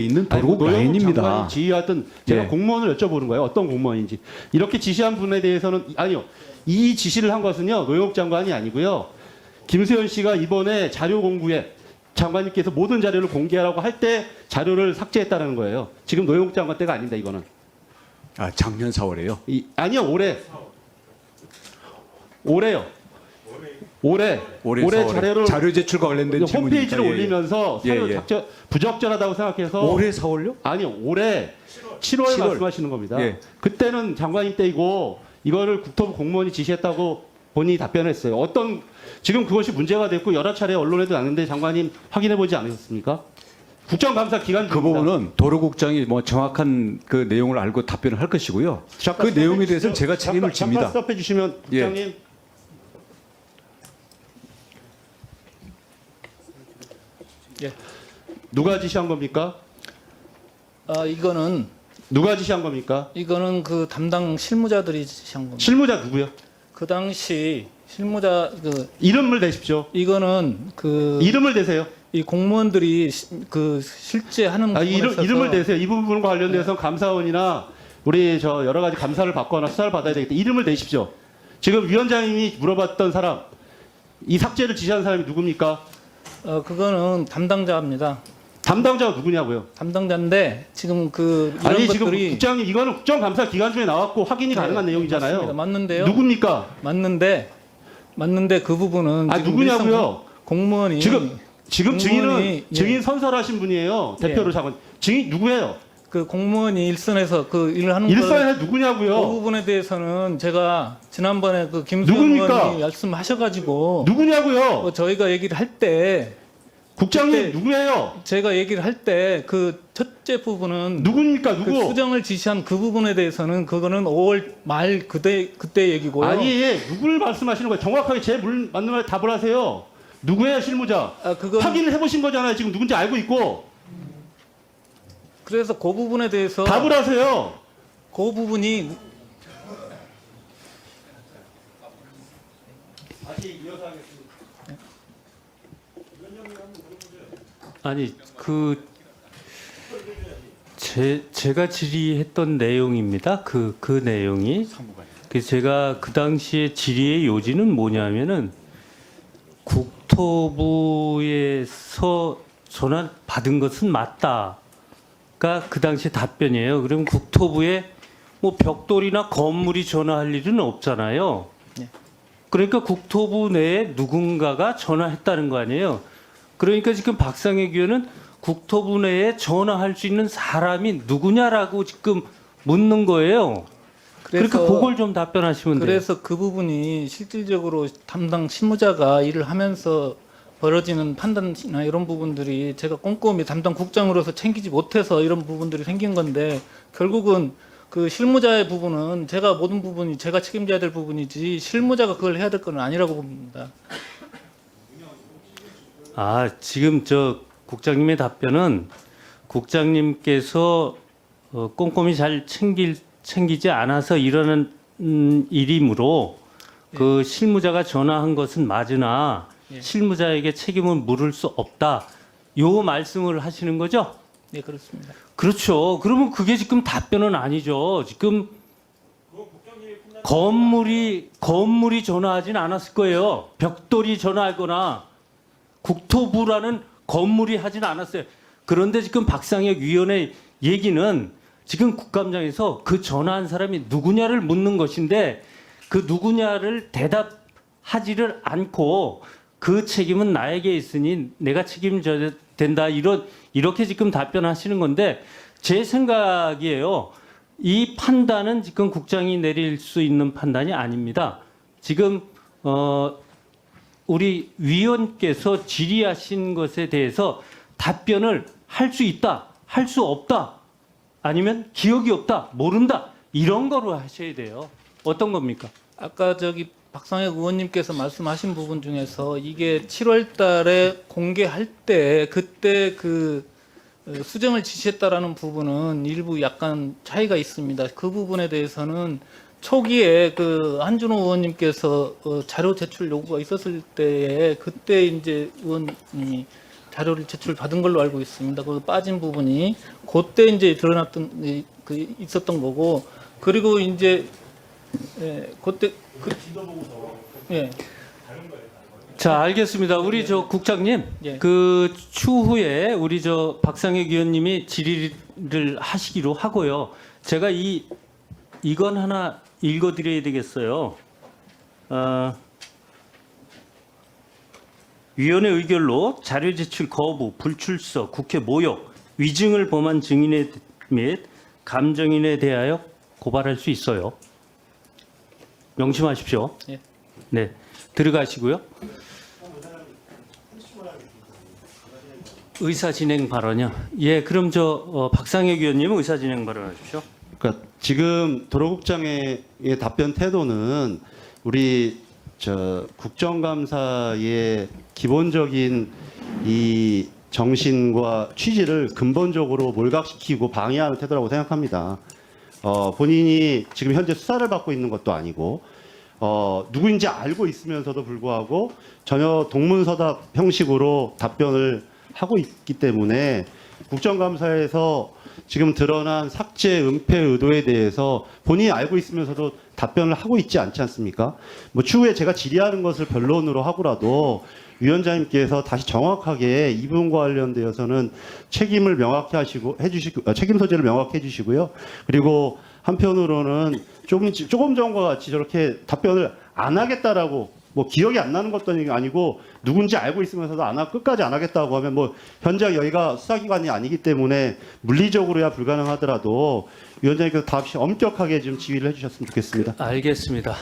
있는 아니, 뭐 노영욱 라인입니다. 지휘하던 제가 예. 공무원을 여쭤보는 거예요. 어떤 공무원인지. 이렇게 지시한 분에 대해서는 아니요. 이 지시를 한 것은요. 노영욱 장관이 아니고요. 김수현 씨가 이번에 자료 공부에 장관님께서 모든 자료를 공개하라고 할 때 자료를 삭제했다는 거예요. 지금 노영욱 장관 때가 아닙니다. 이거는. 아, 작년 4월에요. 이, 아니요. 올해. 올해요. 올해. 올해, 올해 4월에. 자료를 자료 제출과 관련된 질문이니까. 홈페이지를 예, 예. 올리면서 예, 사료 예. 작전 부적절하다고 생각해서 올해 4월요? 아니요 올해 7월, 7월. 말씀하시는 겁니다. 예. 그때는 장관님 때이고 이거를 국토부 공무원이 지시했다고 본인이 답변했어요. 어떤 지금 그것이 문제가 됐고 여러 차례 언론에도 나는데 장관님 확인해 보지 않으셨습니까? 국정감사 기간 그 중입니다. 부분은 도로국장이 뭐 정확한 그 내용을 알고 답변을 할 것이고요. 잠깐 그 내용에 대해서는 주시죠. 제가 책임을 잠깐, 집니다. 잠깐 스톱해 주시면 예. 국장님. 예. 누가 지시한 겁니까? 아 이거는 누가 지시한 겁니까? 이거는 그 담당 실무자들이 지시한 겁니다. 실무자 누구요? 그 당시 실무자 그 이름을 대십시오. 이거는 그이 이름을 대세요. 공무원들이 시- 그 실제 하는 아, 이름, 이름을 대세요. 이 부분과 관련돼서 감사원이나 우리 저 여러 가지 감사를 받거나 수사를 받아야 되겠다. 이름을 대십시오. 지금 위원장님이 물어봤던 사람, 이 삭제를 지시한 사람이 누굽니까? 어 그거는 담당자입니다. 담당자가 누구냐고요? 담당자인데 지금 그 이런 아니 지금 것들이 국장님 이거는 국정감사 기간 중에 나왔고 확인이 네, 가능한 내용이잖아요. 맞습니다. 맞는데요. 누굽니까? 맞는데 맞는데 그 부분은 아 지금 누구냐고요? 일선 공무원이 지금 지금 증인은 공무원이, 예. 증인 선설하신 분이에요. 대표로 예. 장관. 증인 누구예요? 그 공무원이 일선에서 그 일을 하는 걸 일선에 그 누구냐고요? 부분에 대해서는 제가 지난번에 그 김수현 누굽니까? 의원이 말씀하셔가지고 누구냐고요? 어, 저희가 얘기를 할 때 국장님 그때- 누구예요? 제가 얘기를 할 때 그 첫째 부분은 누굽니까? 그 누구? 수정을 지시한 그 부분에 대해서는 그거는 5월 말 그때 그때 얘기고요. 아니 누구를 말씀하시는 거예요? 정확하게 제 물, 맞는 말 답을 하세요. 누구예요 실무자? 아, 그건 확인을 해보신 거잖아요. 지금 누군지 알고 있고 그래서 그 부분에 대해서 답을 하세요. 그 부분이 아니 그 제, 제가 질의했던 내용입니다. 그, 그 내용이. 그 제가 그 당시에 질의의 요지는 뭐냐면은 국토부에서 전화 받은 것은 맞다가 그 당시 답변이에요. 그럼 국토부에 뭐 벽돌이나 건물이 전화할 일은 없잖아요. 네. 그러니까 국토부 내에 누군가가 전화했다는 거 아니에요. 그러니까 지금 박상혁 의원은 국토부 내에 전화할 수 있는 사람이 누구냐라고 지금 묻는 거예요. 그래서 그걸 좀 답변하시면 돼요. 그래서 그 부분이 실질적으로 담당 실무자가 일을 하면서 벌어지는 판단이나 이런 부분들이 제가 꼼꼼히 담당 국장으로서 챙기지 못해서 이런 부분들이 생긴 건데 결국은 그 실무자의 부분은 제가 모든 부분이 제가 책임져야 될 부분이지 실무자가 그걸 해야 될 건 아니라고 봅니다. 아, 지금 저 국장님의 답변은 국장님께서 어, 꼼꼼히 잘 챙길 챙기지 않아서 일어난 음, 일이므로 그 실무자가 전화한 것은 맞으나 예. 실무자에게 책임을 물을 수 없다. 요 말씀을 하시는 거죠? 네 그렇습니다. 그렇죠. 그러면 그게 지금 답변은 아니죠. 지금 건물이 건물이 전화하진 않았을 거예요. 벽돌이 전화하거나 국토부라는 건물이 하진 않았어요. 그런데 지금 박상혁 위원의 얘기는 지금 국감장에서 그 전화한 사람이 누구냐를 묻는 것인데 그 누구냐를 대답하지를 않고 그 책임은 나에게 있으니 내가 책임져야 된다 이런 이렇게 지금 답변하시는 건데 제 생각이에요. 이 판단은 지금 국장이 내릴 수 있는 판단이 아닙니다. 지금 어 우리 위원께서 질의하신 것에 대해서 답변을 할 수 있다, 할 수 없다, 아니면 기억이 없다, 모른다 이런 거로 하셔야 돼요. 어떤 겁니까? 아까 저기 박상혁 의원님께서 말씀하신 부분 중에서 이게 7월 달에 공개할 때 그때 그 어, 수정을 지시했다라는 부분은 일부 약간 차이가 있습니다. 그 부분에 대해서는 초기에 그 한준호 의원님께서 어, 자료 제출 요구가 있었을 때에 그때 이제 의원님이 자료를 제출 받은 걸로 알고 있습니다. 그 빠진 부분이 그때 이제 드러났던 이- 그 있었던 거고 그리고 이제 예, 그때 그 예. 자, 알겠습니다. 우리 저 국장님, 예. 그 추후에 우리 저 박상혁 의원님이 질의를 하시기로 하고요. 제가 이 이건 하나 읽어드려야 되겠어요. 어, 위원회 의결로 자료 제출 거부, 불출석, 국회 모욕, 위증을 범한 증인에 및 감정인에 대하여 고발할 수 있어요. 명심하십시오. 예. 네, 들어가시고요. 의사 진행 발언이요. 예, 그럼 저 어, 박상혁 의원님은 의사 진행 발언하십시오. 그러니까 지금 도로국장의 답변 태도는 우리 저 국정감사의 기본적인 이 정신과 취지를 근본적으로 몰각시키고 방해하는 태도라고 생각합니다. 어, 본인이 지금 현재 수사를 받고 있는 것도 아니고 어, 누구인지 알고 있으면서도 불구하고 전혀 동문서답 형식으로 답변을 하고 있기 때문에 국정감사에서 지금 드러난 삭제 은폐 의도에 대해서 본인이 알고 있으면서도 답변을 하고 있지 않지 않습니까? 뭐 추후에 제가 질의하는 것을 변론으로 하고라도 위원장님께서 다시 정확하게 이 부분과 관련되어서는 책임을 명확히 하시고 해주시고 아, 책임 소재를 명확히 해주시고요. 그리고 한편으로는 조금 조금 전과 같이 저렇게 답변을 안 하겠다라고 뭐 기억이 안 나는 것도 아니고 누군지 알고 있으면서도 안 하, 끝까지 안 하겠다고 하면 뭐 현장 여기가 수사기관이 아니기 때문에 물리적으로야 불가능하더라도 위원장님께서 답시 엄격하게 좀 지휘를 해주셨으면 좋겠습니다. 알겠습니다.